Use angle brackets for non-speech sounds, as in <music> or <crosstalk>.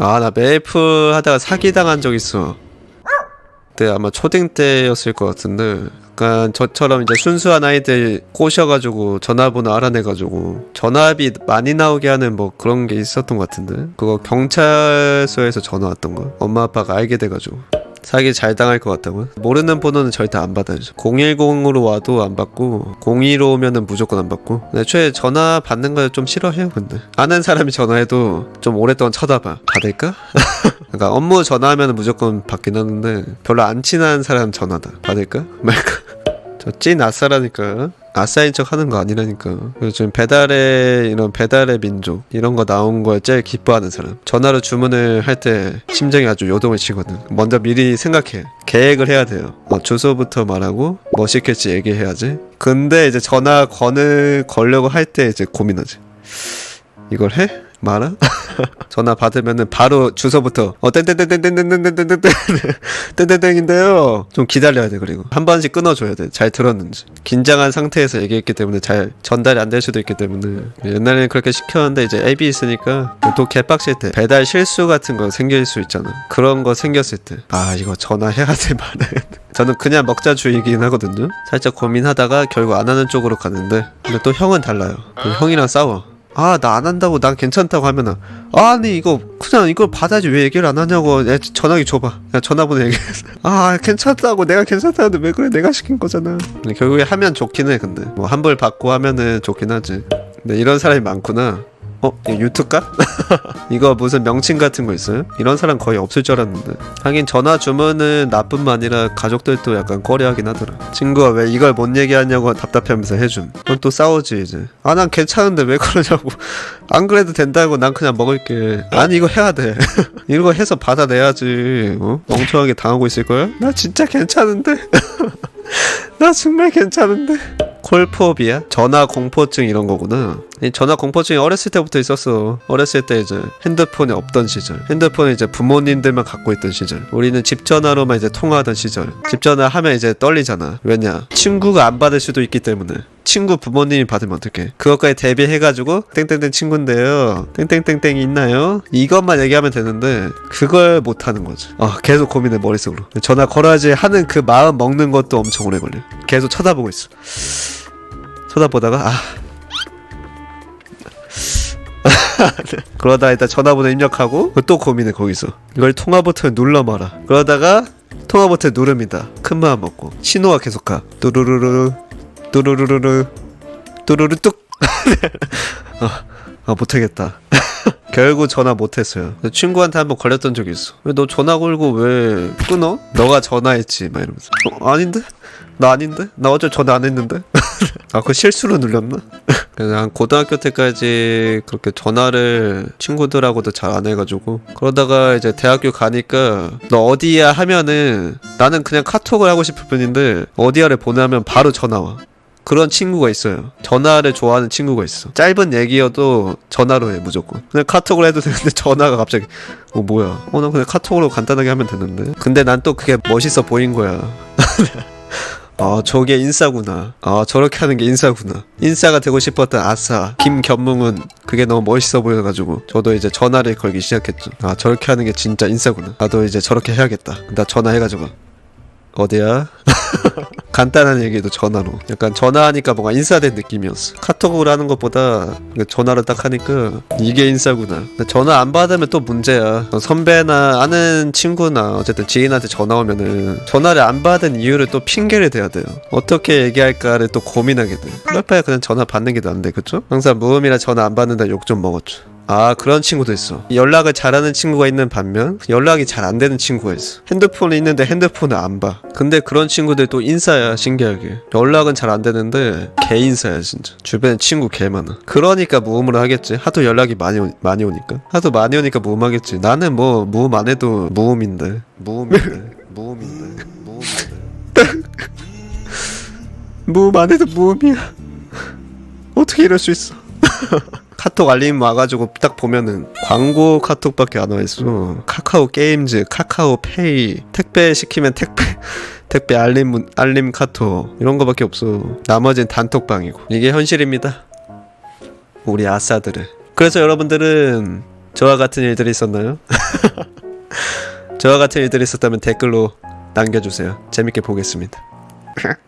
아 나 메이플 하다가 사기당한 적 있어. 그때 아마 초딩 때였을 것 같은데. 약간 저처럼 이제 순수한 아이들 꼬셔가지고 전화번호 알아내가지고 전화비 많이 나오게 하는 뭐 그런 게 있었던 것 같은데. 그거 경찰서에서 전화 왔던 거. 엄마 아빠가 알게 돼가지고 사기 잘 당할 것 같다고요? 모르는 번호는 절대 안 받아야죠 010으로 와도 안 받고 02로 오면은 무조건 안 받고 애초에 전화 받는 걸 좀 싫어해요 근데 아는 사람이 전화해도 좀 오랫동안 쳐다봐 받을까? <laughs> 그러니까 업무 전화하면 무조건 받긴 하는데 별로 안 친한 사람 전화다 받을까? 말까? <laughs> 저 찐 아싸라니까 아싸인 척 하는 거 아니라니까. 요즘 배달의 이런 배달의 민족 이런 거 나온 걸 제일 기뻐하는 사람. 전화로 주문을 할 때 심장이 아주 요동을 치거든. 먼저 미리 생각해. 계획을 해야 돼요. 어, 주소부터 말하고 뭐 시킬지 얘기해야지. 근데 이제 전화 건을 걸려고 할 때 이제 고민하지. 이걸 해? 말아? <laughs> 전화 받으면은 바로 주소부터 어 땡땡땡땡땡땡땡땡땡땡 땡땡땡인데요. 좀 기다려야 돼 그리고. 한 번씩 끊어줘야 돼. 잘 들었는지. 긴장한 상태에서 얘기했기 때문에 잘 전달이 안 될 수도 있기 때문에. 옛날에는 그렇게 시켰는데 이제 앱이 있으니까 또 개빡칠 때 배달 실수 같은 거 생길 수 있잖아. 그런 거 생겼을 때. 아 이거 전화해야 돼 말아야 돼 <laughs> 저는 그냥 먹자 주의긴 하거든요. 살짝 고민하다가 결국 안 하는 쪽으로 가는데. 근데 또 형은 달라요. 그 형이랑 싸워 아 나 안 한다고 난 괜찮다고 하면은 아니 이거 그냥 이걸 받아야지 왜 얘기를 안 하냐고 내 전화기 줘봐. 야 전화번호 얘기해서. <laughs> 아 괜찮다고 내가 괜찮다는데 왜 그래? 내가 시킨 거잖아. 근데 결국에 하면 좋긴 해 근데. 뭐 환불 받고 하면은 좋긴 하지. 근데 이런 사람이 많구나 어? 유튜브가? <laughs> 이거 무슨 명칭 같은 거 있어요? 이런 사람 거의 없을 줄 알았는데 하긴 전화 주문은 나뿐만 아니라 가족들도 약간 꺼려하긴 하더라 친구가 왜 이걸 못 얘기하냐고 답답해하면서 해줌 그럼 또 싸우지 이제 아 난 괜찮은데 왜 그러냐고 <laughs> 안 그래도 된다고 난 그냥 먹을게 아니 이거 해야 돼 <laughs> 이거 해서 받아내야지 어? 멍청하게 당하고 있을 거야? 나 진짜 괜찮은데 나 정말 괜찮은데 콜포비아? 전화 공포증 이런 거구나. 이 전화 공포증이 어렸을 때부터 있었어. 어렸을 때 이제 핸드폰이 없던 시절. 핸드폰을 이제 부모님들만 갖고 있던 시절. 우리는 집 전화로만 이제 통화하던 시절. 집 전화 하면 이제 떨리잖아. 왜냐? 친구가 안 받을 수도 있기 때문에. 친구 부모님이 받으면 어떡해. 그것까지 대비해가지고 땡땡땡 친구인데요. 땡땡땡땡이 있나요? 이것만 얘기하면 되는데 그걸 못하는 거지. 아 계속 고민해 머릿속으로. 전화 걸어야지 하는 그 마음 먹는 것도 엄청 오래 걸려. 계속 쳐다보고 있어. 쳐다보다가 아 <laughs> 그러다 일단 전화번호 입력하고 또 고민해 거기서 이걸 통화 버튼 눌러 마라. 그러다가 통화 버튼 누릅니다. 큰 마음 먹고. 신호가 계속 가. 뚜루루루 뚜루루루루 뚜루루 뚝. 아, <laughs> 아 못하겠다. <laughs> 결국 전화 못했어요. 친구한테 한번 걸렸던 적이 있어. 왜 너 전화 걸고 왜 끊어? 너가 전화했지 막 이러면서. 어, 아닌데? 나 아닌데? 나 어제 전화 안 했는데? <laughs> 아, 그 실수로 눌렸나? <laughs> 그래서 한 고등학교 때까지 그렇게 전화를 친구들하고도 잘 안 해가지고 그러다가 이제 대학교 가니까 너 어디야 하면은 나는 그냥 카톡을 하고 싶을 뿐인데 어디야를 보내면 바로 전화 와. 그런 친구가 있어요. 전화를 좋아하는 친구가 있어. 짧은 얘기여도 전화로 해 무조건. 그냥 카톡을 해도 되는데 <laughs> 전화가 갑자기 어 뭐야? 어나 그냥 카톡으로 간단하게 하면 되는데. 근데 난 또 그게 멋있어 보인 거야. 아 저게 인싸구나. 아 저렇게 하는 게 인싸구나. 인싸가 되고 싶었던 아싸 김견뭉은 그게 너무 멋있어 보여가지고 저도 이제 전화를 걸기 시작했죠. 아 저렇게 하는 게 진짜 인싸구나. 나도 이제 저렇게 해야겠다. 나 전화해가지고. 어디야? <laughs> 간단한 얘기도 전화로. 약간 전화하니까 뭔가 인싸된 느낌이었어. 카톡으로 하는 것보다 전화로 딱 하니까 이게 인싸구나. 근데 전화 안 받으면 또 문제야. 선배나 아는 친구나 어쨌든 지인한테 전화 오면은 전화를 안 받은 이유를 또 핑계를 대야 돼요. 어떻게 얘기할까를 또 고민하게 돼. 그럴 그냥 전화 받는 게 나은데 그쵸? 항상 무음이라 전화 안 받는다 욕 좀 먹었죠 아 그런 친구도 있어. 연락을 잘하는 친구가 있는 반면 연락이 잘 안 되는 친구가 있어. 핸드폰이 있는데 핸드폰을 안 봐. 근데 그런 친구들 또 인싸야 신기하게. 연락은 잘 안 되는데 개 인싸야 진짜. 주변에 친구 개 많아. 그러니까 무음을 하겠지. 하도 연락이 많이 오, 많이 오니까. 하도 많이 오니까 무음하겠지. 나는 뭐 무음 안 해도 무음인데. 무음인데. 무음인데. 무음인데. <laughs> 무음 안 해도 무음이야. 어떻게 이럴 수 있어 <laughs> 카톡 알림 와가지고 딱 보면은 광고 카톡밖에 안 와있어 카카오 게임즈 카카오 페이 택배 시키면 택배 <laughs> 택배 알림 문- 알림 카톡 이런 거밖에 없어 나머지는 단톡방이고 이게 현실입니다 우리 아싸들은 그래서 여러분들은 저와 같은 일들이 있었나요? <laughs> 저와 같은 일들이 있었다면 댓글로 남겨주세요. 재밌게 보겠습니다. <laughs>